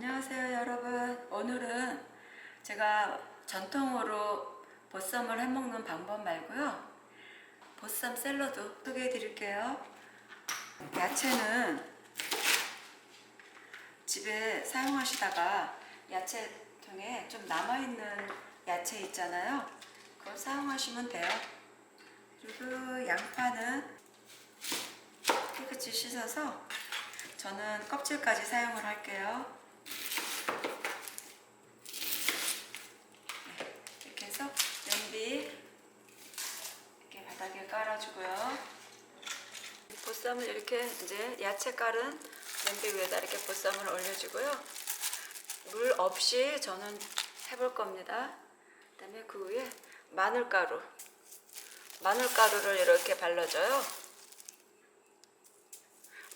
안녕하세요 여러분. 오늘은 제가 전통으로 보쌈을 해먹는 방법 말고요. 보쌈 샐러드 소개해 드릴게요. 야채는 집에 사용하시다가 야채통에 좀 남아있는 야채 있잖아요. 그걸 사용하시면 돼요. 그리고 양파는 깨끗이 씻어서 저는 껍질까지 사용을 할게요. 네, 이렇게 해서 냄비 이렇게 바닥에 깔아주고요. 보쌈을 이렇게 이제 야채 깔은 냄비 위에다 이렇게 보쌈을 올려주고요. 물 없이 저는 해볼 겁니다. 그 다음에 그 위에 마늘가루, 마늘가루를 이렇게 발라줘요.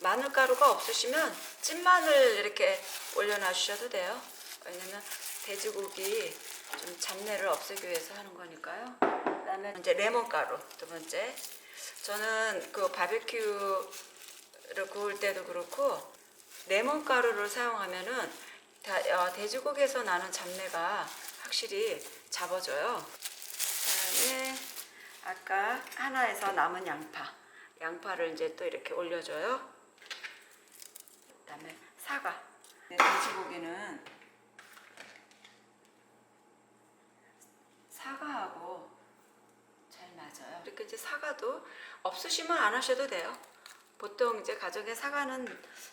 마늘가루가 없으시면 찐마늘 이렇게 올려놔주셔도 돼요. 왜냐면 돼지고기 좀 잡내를 없애기 위해서 하는 거니까요. 그다음에 이제 레몬 가루 두 번째. 저는 그 바베큐를 구울 때도 그렇고 레몬 가루를 사용하면은 다, 어, 돼지고기에서 나는 잡내가 확실히 잡아줘요. 그다음에 아까 하나에서 남은 양파, 양파를 이제 또 이렇게 올려줘요. 그다음에 사과. 네, 돼지고기는 사과하고 잘 이렇게 이제 사과도 없으시면 안 하셔도 돼요. 보통 이제 가정에 사과는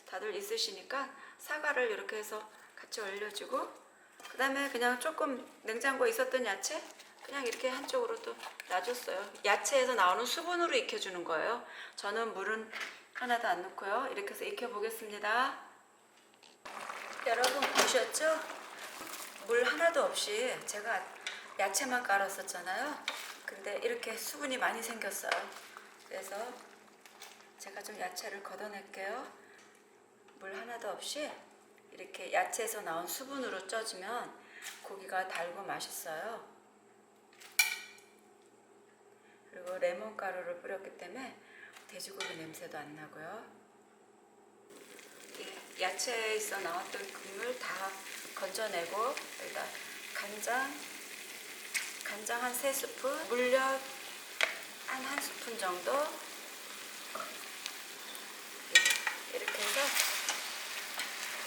다들 있으시니까 사과를 이렇게 해서 같이 올려주고 그 다음에 그냥 조금 냉장고에 있었던 야채 그냥 이렇게 한쪽으로 또 놔줬어요. 야채에서 나오는 수분으로 익혀주는 거예요. 저는 물은 하나도 안 넣고요. 이렇게 해서 익혀보겠습니다. 여러분 보셨죠? 물 하나도 없이 제가 야채만 깔았었잖아요. 근데 이렇게 수분이 많이 생겼어요. 그래서 제가 좀 야채를 걷어낼게요. 물 하나도 없이 이렇게 야채에서 나온 수분으로 쪄주면 고기가 달고 맛있어요. 그리고 레몬 가루를 뿌렸기 때문에 돼지고기 냄새도 안 나고요. 이 야채에 있어 나왔던 국물 다 건져내고 여기다 간장 간장 한 3스푼 물엿 한한 스푼 정도 이렇게 해서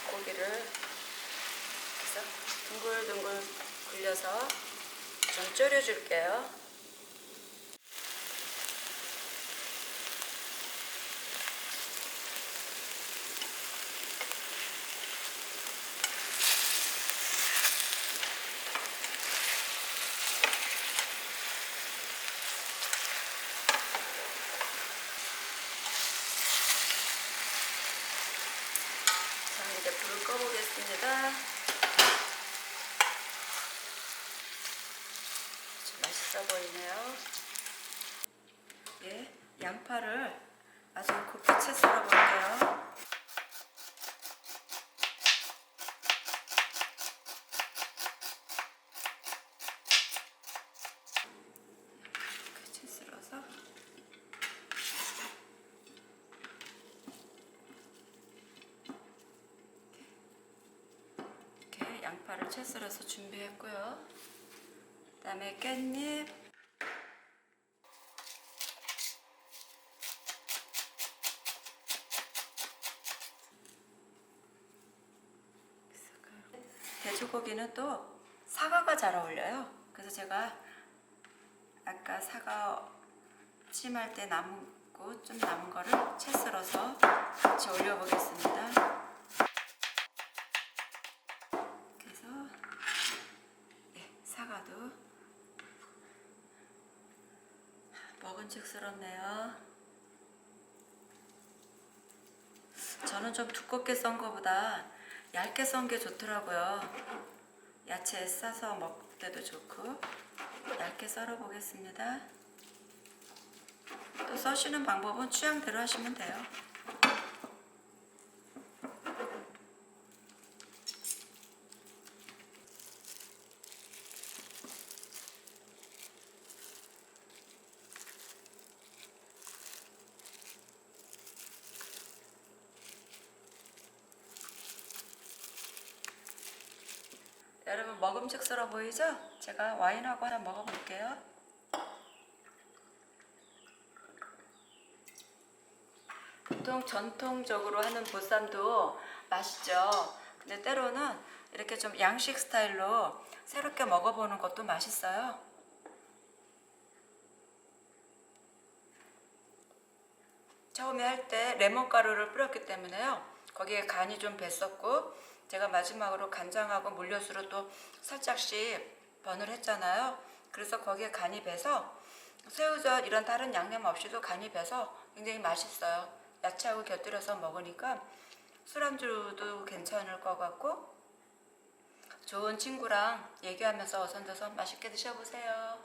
고기를 해서 둥글둥글 굴려서 좀 졸여줄게요. 자, 이제 불을 꺼보겠습니다. 아주 맛있어 보이네요. 예, 양파를 아주 곱게 채 썰어 볼게요. 이렇게 채 썰어서 이렇게 양파를 채 썰어서 준비했고요. 그다음에 깻잎 돼지고기는 또 사과가 잘 어울려요. 그래서 제가 아까 사과 찜할 때 남고 좀 남은 거를 채 썰어서 같이 올려보겠습니다. 그래서 네, 사과도 먹은직스럽네요. 저는 좀 두껍게 썬 거보다 얇게 썬 게 좋더라고요. 야채 싸서 먹을 때도 좋고 얇게 썰어 보겠습니다. 또 써시는 방법은 취향대로 하시면 돼요. 여러분 먹음직스러워 보이죠? 제가 와인하고 하나 먹어볼게요. 보통 전통적으로 하는 보쌈도 맛있죠. 근데 때로는 이렇게 좀 양식 스타일로 새롭게 먹어보는 것도 맛있어요. 처음에 할 때 레몬 가루를 뿌렸기 때문에요. 거기에 간이 좀 뱄었고 제가 마지막으로 간장하고 물엿으로 또 살짝씩 번을 했잖아요. 그래서 거기에 간이 배서 새우젓 이런 다른 양념 없이도 간이 배서 굉장히 맛있어요. 야채하고 곁들여서 먹으니까 술안주도 괜찮을 것 같고 좋은 친구랑 얘기하면서 어선져서 맛있게 드셔보세요.